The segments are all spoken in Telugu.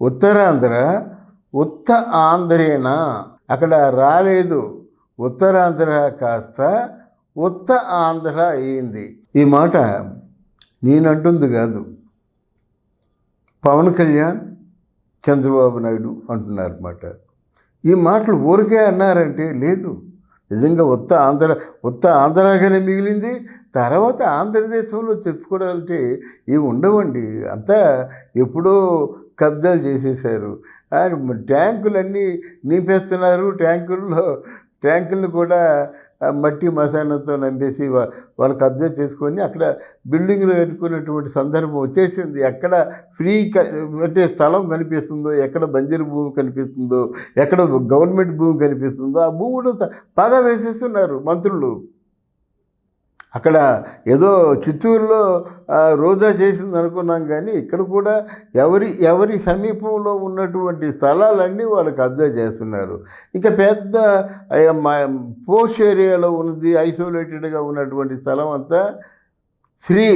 ఉత్తరాంధ్ర ఉత్త ఆంధ్రేనా. అక్కడ రాలేదు. ఉత్తరాంధ్ర కాస్త ఉత్త ఆంధ్ర అయింది. ఈ మాట నేనంటుంది కాదు. పవన్ కళ్యాణ్ చంద్రబాబు నాయుడు అంటున్నారు అన్నమాట ఈ మాటలు ఊరికే అన్నారంటే లేదు. నిజంగా ఉత్త ఆంధ్ర ఉత్త ఆంధ్రగానే మిగిలింది. తర్వాత ఆంధ్రదేశంలో చెప్పుకోవాలంటే ఇవి ఉండవండి. అంతా ఎప్పుడో కబ్జాలు చేసేసారు ట్యాంకులన్నీ నింపేస్తున్నారు. ట్యాంకుల్లో ట్యాంకులను కూడా మట్టి మసానంతో నంపేసి వాళ్ళు కబ్జా చేసుకొని అక్కడ బిల్డింగ్లు కట్టుకున్నటువంటి సందర్భం వచ్చేసింది. ఎక్కడ ఫ్రీ అంటే స్థలం కనిపిస్తుందో ఎక్కడ బంజరు భూమి కనిపిస్తుందో ఎక్కడ గవర్నమెంట్ భూమి కనిపిస్తుందో ఆ భూమి కూడా త- వేసేస్తున్నారు మంత్రులు. అక్కడ ఏదో చిత్తూరులో రోజా చేసింది అనుకున్నాం కానీ ఇక్కడ కూడా ఎవరి ఎవరి సమీపంలో ఉన్నటువంటి స్థలాలన్నీ వాళ్ళు కబ్జా చేస్తున్నారు. ఇంకా పెద్ద మా పోష్ ఏరియాలో ఉన్నది ఐసోలేటెడ్గా ఉన్నటువంటి స్థలం అంతా శ్రీ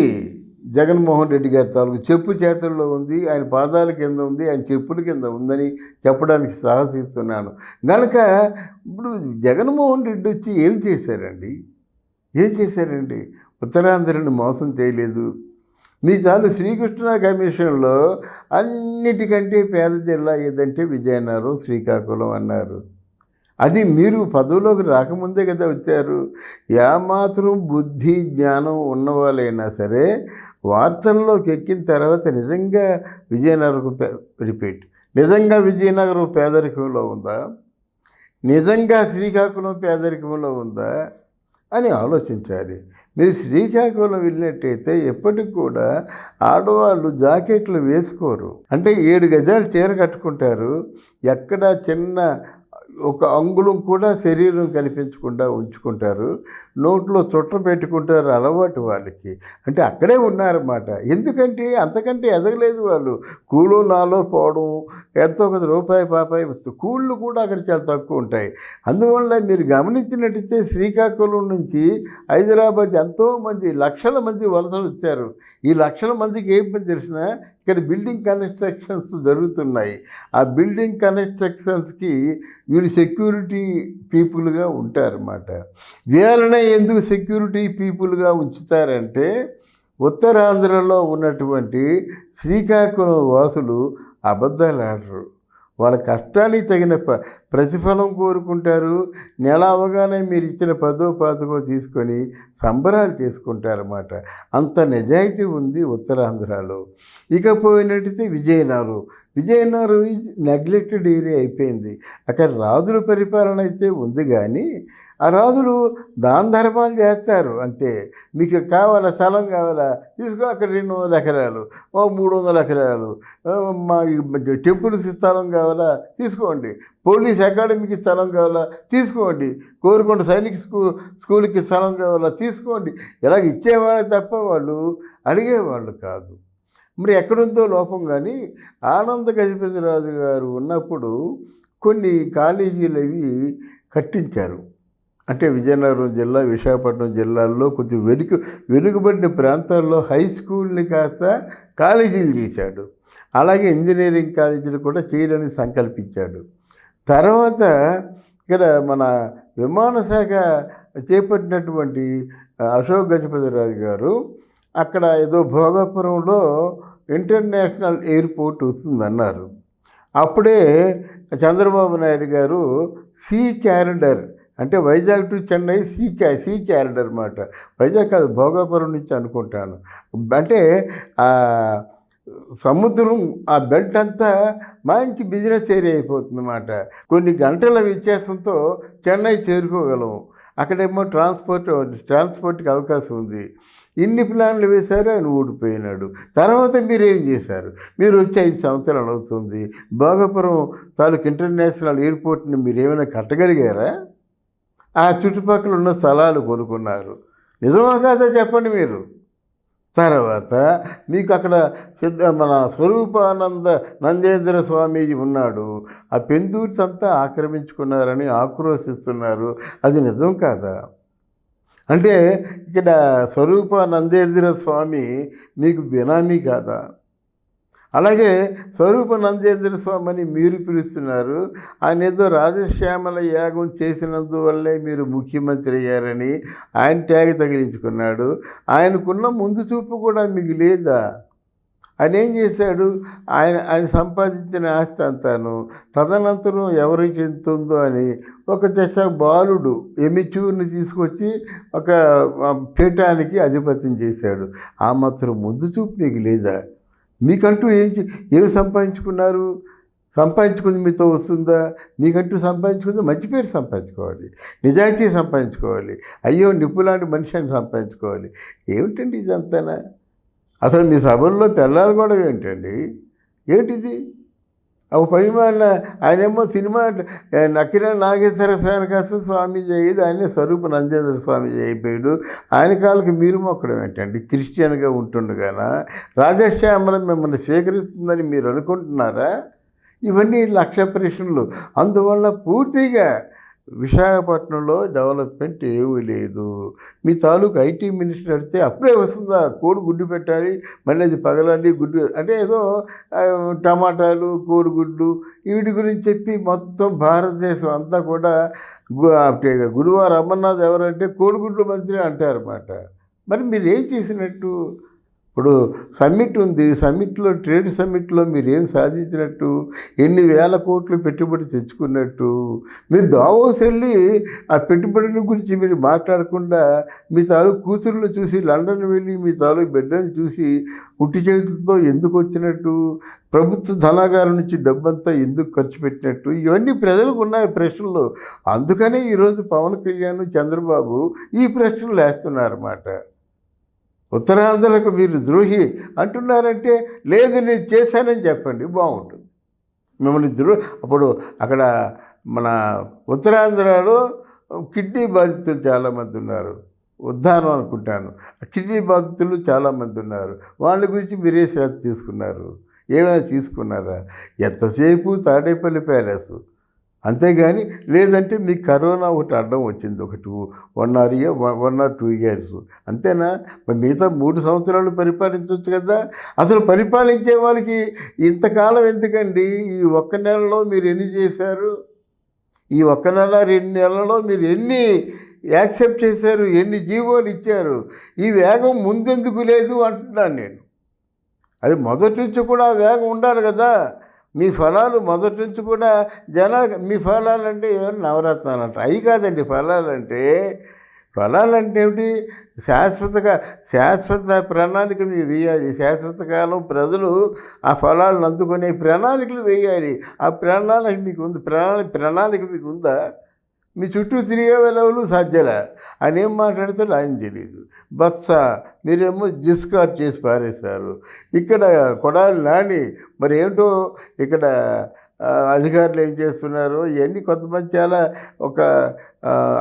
జగన్మోహన్ రెడ్డి గారి తాలూకు చెప్పు చేతుల్లో ఉంది ఆయన పాదాల కింద ఉంది ఆయన చెప్పుల కింద ఉందని చెప్పడానికి సాహసిస్తున్నాను. కనుక ఇప్పుడు జగన్మోహన్ రెడ్డి వచ్చి ఏం చేశారండి? ఏం చేశారండి? ఉత్తరాంధ్రని మోసం చేయలేదు. మీ చాలు శ్రీకృష్ణ కమిషన్లో అన్నిటికంటే పేద జిల్లా ఏదంటే విజయనగరం శ్రీకాకుళం అన్నారు. అది మీరు పదవిలోకి రాకముందే కదా వచ్చారు. ఏమాత్రం బుద్ధి జ్ఞానం ఉన్నవాళ్ళైనా సరే వార్తల్లోకి ఎక్కిన తర్వాత నిజంగా విజయనగరం పే రిపీట్. నిజంగా విజయనగరం పేదరికంలో ఉందా? నిజంగా శ్రీకాకుళం పేదరికంలో ఉందా? అని ఆలోచించాలి. మీరు శ్రీకాకుళం వెళ్ళినట్టయితే ఎప్పటికి కూడా ఆడవాళ్ళు జాకెట్లు వేసుకోరు. అంటే ఏడు గజాలు చీర కట్టుకుంటారు. ఎక్కడ చిన్న ఒక అంగుళం కూడా శరీరం కనిపించకుండా ఉంచుకుంటారు. నోట్లో చుట్ట పెట్టుకుంటారు అలవాటు వాళ్ళకి. అంటే అక్కడే ఉన్నారన్నమాట. ఎందుకంటే అంతకంటే ఎదగలేదు వాళ్ళు. కూలు నాలో పోవడం ఎంతో కొంత రూపాయి పాపాయి కూళ్ళు కూడా అక్కడ చాలా తక్కువ ఉంటాయి. అందువల్ల మీరు గమనించినట్టయితే శ్రీకాకుళం నుంచి హైదరాబాద్ ఎంతోమంది లక్షల మంది వలసలు వచ్చారు. ఈ లక్షల మందికి ఏం పని తెలిసినా ఇక్కడ బిల్డింగ్ కన్స్ట్రక్షన్స్ జరుగుతున్నాయి. ఆ బిల్డింగ్ కన్స్ట్రక్షన్స్కి వీళ్ళు సెక్యూరిటీ పీపుల్గా ఉంటారన్నమాట. వీళ్ళనే ఎందుకు సెక్యూరిటీ పీపుల్గా ఉంచుతారంటే ఉత్తరాంధ్రలో ఉన్నటువంటి శ్రీకాకుళం వాసులు అబద్ధాలు ఆడరు. వాళ్ళ కష్టానికి తగిన ప ప్రతిఫలం కోరుకుంటారు. నెల అవగానే మీరు ఇచ్చిన పదో పాతకో తీసుకొని సంబరాలు చేసుకుంటారన్నమాట. అంత నిజాయితీ ఉంది ఉత్తరాంధ్రలో. ఇకపోయినట్టయితే విజయనగరం. విజయనగరం నెగ్లెక్టెడ్ ఏరియా అయిపోయింది. అక్కడ రాజుల పరిపాలన అయితే ఉంది కానీ ఆ రాజులు దాన ధర్మాలు చేస్తారు అంతే. మీకు కావాలా స్థలం కావాలా? తీసుకో అక్కడ రెండు వందల ఎకరాలు ఓ మూడు వందల ఎకరాలు మా టెంపుల్స్ స్థలం కావాలా? తీసుకోండి. పోలీస్ అకాడమీకి స్థలం కావాలా? తీసుకోండి. కోరుకొండ సైనిక స్కూ స్కూల్కి స్థలం కావాలా? తీసుకోండి. ఇలాగ ఇచ్చేవాళ్ళు తప్ప వాళ్ళు అడిగేవాళ్ళు కాదు. మరి ఎక్కడుందో లోపం కానీ ఆనంద గజపతిరాజు గారు ఉన్నప్పుడు కొన్ని కాలేజీలు అవి కట్టించారు. అంటే విజయనగరం జిల్లా విశాఖపట్నం జిల్లాల్లో కొంచెం వెనుక వెనుకబడిన ప్రాంతాల్లో హై స్కూల్ని కాస్త కాలేజీలు చేశాడు. అలాగే ఇంజనీరింగ్ కాలేజీలు కూడా చేయడానికి సంకల్పించాడు. తర్వాత ఇక్కడ మన విమాన శాఖ చేపట్టినటువంటి అశోక్ గజపతిరాజు గారు అక్కడ ఏదో భోగాపురంలో ఇంటర్నేషనల్ ఎయిర్పోర్ట్ వస్తుందన్నారు. అప్పుడే చంద్రబాబు నాయుడు గారు సీ క్యారిడర్ అంటే వైజాగ్ టు చెన్నై సీ క్యా సీ క్యారిడర్ అనమాట వైజాగ్ కాదు భోగాపురం నుంచి అనుకుంటాను. అంటే సముద్రం ఆ బెల్ట్ అంతా మంచి బిజినెస్ ఏరియా అయిపోతుంది అన్నమాట కొన్ని గంటల వ్యత్యాసంతో చెన్నై చేరుకోగలం. అక్కడేమో ట్రాన్స్పోర్ట్ ట్రాన్స్పోర్ట్కి అవకాశం ఉంది. ఇన్ని ప్లాన్లు వేశారు ఆయన ఓడిపోయినాడు తర్వాత మీరు ఏం చేశారు? మీరు వచ్చి ఐదు సంవత్సరాలు అవుతుంది. భోగపురం తాలూకు ఇంటర్నేషనల్ ఎయిర్పోర్ట్ని మీరు ఏమైనా కట్టగలిగారా? ఆ చుట్టుపక్కల ఉన్న స్థలాలు కొనుక్కున్నారు. నిజమా కాదా చెప్పండి మీరు? తర్వాత మీకు అక్కడ సిద్ధ మన స్వరూపానంద నందేంద్ర స్వామీజీ ఉన్నాడు. ఆ పెందూర్స్ అంతా ఆక్రమించుకున్నారని ఆక్రోశిస్తున్నారు. అది నిజం కాదా? అంటే ఇక్కడ స్వరూప నందేంద్ర స్వామి మీకు బినామీ కాదా? అలాగే స్వరూప నందేంద్ర స్వామిని మీరు పిలుస్తున్నారు. ఆయన ఏదో రాజశ్యామల యాగం చేసినందువల్లే మీరు ముఖ్యమంత్రి అయ్యారని ఆయన ట్యాగ్ తగిలించుకున్నాడు. ఆయనకున్న ముందు చూపు కూడా మీకు లేదా? ఆయన ఏం చేశాడు? ఆయన ఆయన సంపాదించిన ఆస్తి అంతాను. తదనంతరం ఎవరికి చెందుతుందో అని ఒక దశ బాలుడు ఎమిచూర్ని తీసుకొచ్చి ఒక పీఠానికి అధిపత్యం చేశాడు. ఆ మాత్రం ముందు చూపు మీకు లేదా? మీకంటూ ఏం ఏమి సంపాదించుకున్నారు? సంపాదించుకుంది మీతో వస్తుందా? మీకంటూ సంపాదించుకుంది మంచి పేరు సంపాదించుకోవాలి. నిజాయితీ సంపాదించుకోవాలి. అయ్యో నిప్పులాంటి మనిషి అని సంపాదించుకోవాలి. ఏమిటండి ఇదంతానా? అసలు మీ సభల్లో పిల్లలు కూడా ఏంటండి ఏంటిది? అవి పైన ఆయనేమో సినిమా నక్కిన నాగేశ్వర ఫ్యాన్ కాస్త స్వామి చేయడు ఆయన స్వరూప నందేంద్ర స్వామి అయిపోయాడు ఆయన కాళ్ళకి మీరు మొక్కడం ఏంటండి? క్రిస్టియన్గా ఉంటుండగాన? రాజశ్యామలం మిమ్మల్ని స్వీకరిస్తుందని మీరు అనుకుంటున్నారా? ఇవన్నీ లక్ష్య ప్రశ్నలు. అందువల్ల పూర్తిగా విశాఖపట్నంలో డెవలప్మెంట్ ఏమీ లేదు. మీ తాలూకు ఐటీ మినిస్టర్ అడితే అప్పుడే వస్తుందా? కోడి గుడ్డు పెట్టాలి మళ్ళీ అది పగలండి గుడ్డు అంటే ఏదో టమాటాలు కోడిగుడ్లు వీటి గురించి చెప్పి మొత్తం భారతదేశం అంతా కూడా గురువారు అమర్నాథ్ ఎవరంటే కోడిగుడ్లు మంత్రి అంటారన్నమాట. మరి మీరు ఏం చేసినట్టు? ఇప్పుడు సమ్మిట్ ఉంది. సమ్మిట్లో ట్రేడ్ సమ్మిట్లో మీరు ఏం సాధించినట్టు? ఎన్ని వేల కోట్లు పెట్టుబడి తెచ్చుకున్నట్టు? మీరు దావోస్ వెళ్ళి ఆ పెట్టుబడుల గురించి మీరు మాట్లాడకుండా మీ తాలూకు కూతుర్లు చూసి లండన్ వెళ్ళి మీ తాలూకు బిడ్డలు చూసి ఉట్టి చేతులతో ఎందుకు వచ్చినట్టు? ప్రభుత్వ ధనాగారం నుంచి డబ్బంతా ఎందుకు ఖర్చు పెట్టినట్టు? ఇవన్నీ ప్రజలకు ఉన్నాయి ప్రశ్నలు. అందుకనే ఈరోజు పవన్ కళ్యాణ్ చంద్రబాబు ఈ ప్రశ్నలు వేస్తున్నారన్నమాట. ఉత్తరాంధ్రకు మీరు ద్రోహి అంటున్నారంటే లేదు నేను చేశానని చెప్పండి బాగుంటుంది. మిమ్మల్ని ద్రో అప్పుడు అక్కడ మన ఉత్తరాంధ్రలో కిడ్నీ బాధితులు చాలామంది ఉన్నారు. ఉద్దానం అనుకుంటాను. కిడ్నీ బాధితులు చాలామంది ఉన్నారు. వాళ్ళ గురించి మీరే శ్రద్ధ తీసుకున్నారు. ఏమైనా తీసుకున్నారా? ఎంతసేపు తాడేపల్లి ప్యాలెస్? అంతేగాని లేదంటే మీకు కరోనా ఒకటి అడ్డం వచ్చింది ఒక two one or year one or two years అంతేనా? మరి మిగతా మూడు సంవత్సరాలు పరిపాలించవచ్చు కదా. అసలు పరిపాలించే వాళ్ళకి ఇంతకాలం ఎందుకండి? ఈ ఒక్క నెలలో మీరు ఎన్ని చేశారు? ఈ ఒక్క నెల రెండు నెలల్లో మీరు ఎన్ని యాక్సెప్ట్ చేశారు? ఎన్ని జీవోలు ఇచ్చారు? ఈ వేగం ముందెందుకు లేదు అంటున్నాను నేను. అది మొదటి నుంచి కూడా ఆ వేగం ఉండాలి కదా. మీ ఫలాలు మొదటి నుంచి కూడా జనాలు మీ ఫలాలు అంటే ఎవరు నవరత్నాలు అంటారు అవి కాదండి ఫలాలు అంటే ఫలాలు అంటే ఏమిటి శాశ్వతగా శాశ్వత ప్రణాళిక మీరు వేయాలి. శాశ్వత కాలం ప్రజలు ఆ ఫలాలను అందుకునే ప్రణాళికలు వేయాలి. ఆ ప్రణాళిక మీకు ఉంది? ప్రణాళిక ప్రణాళిక మీకు ఉందా? మీ చుట్టూ తిరిగే వెళ్ళవలు సాధ్యలే. ఆయన ఏం మాట్లాడతాడు ఆయన తెలియదు బస్స మీరేమో డిస్కార్డ్ చేసి పారేశారు. ఇక్కడ కొడాలి నాని మరి ఏంటో ఇక్కడ అధికారులు ఏం చేస్తున్నారు? ఇవన్నీ కొంతమంది చాలా ఒక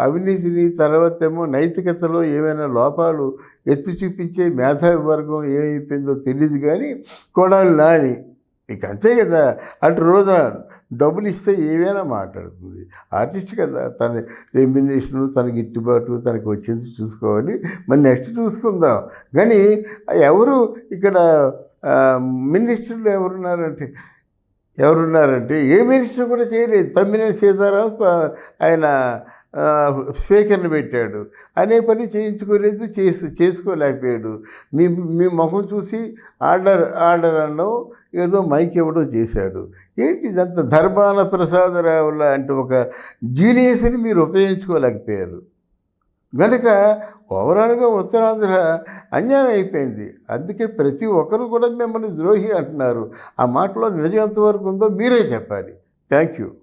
అవినీతిని తర్వాత ఏమో నైతికతలో ఏమైనా లోపాలు ఎత్తి చూపించే మేధావి వర్గం ఏమైపోయిందో తెలియదు కానీ కొడాలి నాని ఇక అంతే కదా. అటు రోజు డబ్బులు ఇస్తే ఏవైనా మాట్లాడుతుంది. ఆర్టిస్ట్ కదా. తన రెమ్యునేషన్ తన గిట్టుబాటు తనకి వచ్చింది చూసుకోవాలి. మరి నెక్స్ట్ చూసుకుందాం. కానీ ఎవరు ఇక్కడ మినిస్టర్లు ఎవరున్నారంటే? ఎవరున్నారంటే ఏ మినిస్టర్ కూడా చేయలేదు. తమ్మినేని సీతారాం ఆయన స్పీకర్ని పెట్టాడు. అనే పని చేయించుకోలేదు చేసి చేసుకోలేకపోయాడు. మీ మీ ముఖం చూసి ఆర్డర్ ఆర్డర్ అనడం ఏదో మైక్ ఇవ్వడం చేశాడు. ఏంటి ఇదంతా ధర్మాన ప్రసాదరావు లాంటి ఒక జీనియస్ని మీరు ఉపయోగించుకోలేకపోయారు. కనుక ఓవరాల్గా ఉత్తరాంధ్ర అన్యాయం అయిపోయింది. అందుకే ప్రతి ఒక్కరు కూడా మిమ్మల్ని ద్రోహి అంటున్నారు. ఆ మాటలో నిజం ఎంతవరకు ఉందో మీరే చెప్పాలి. Thank you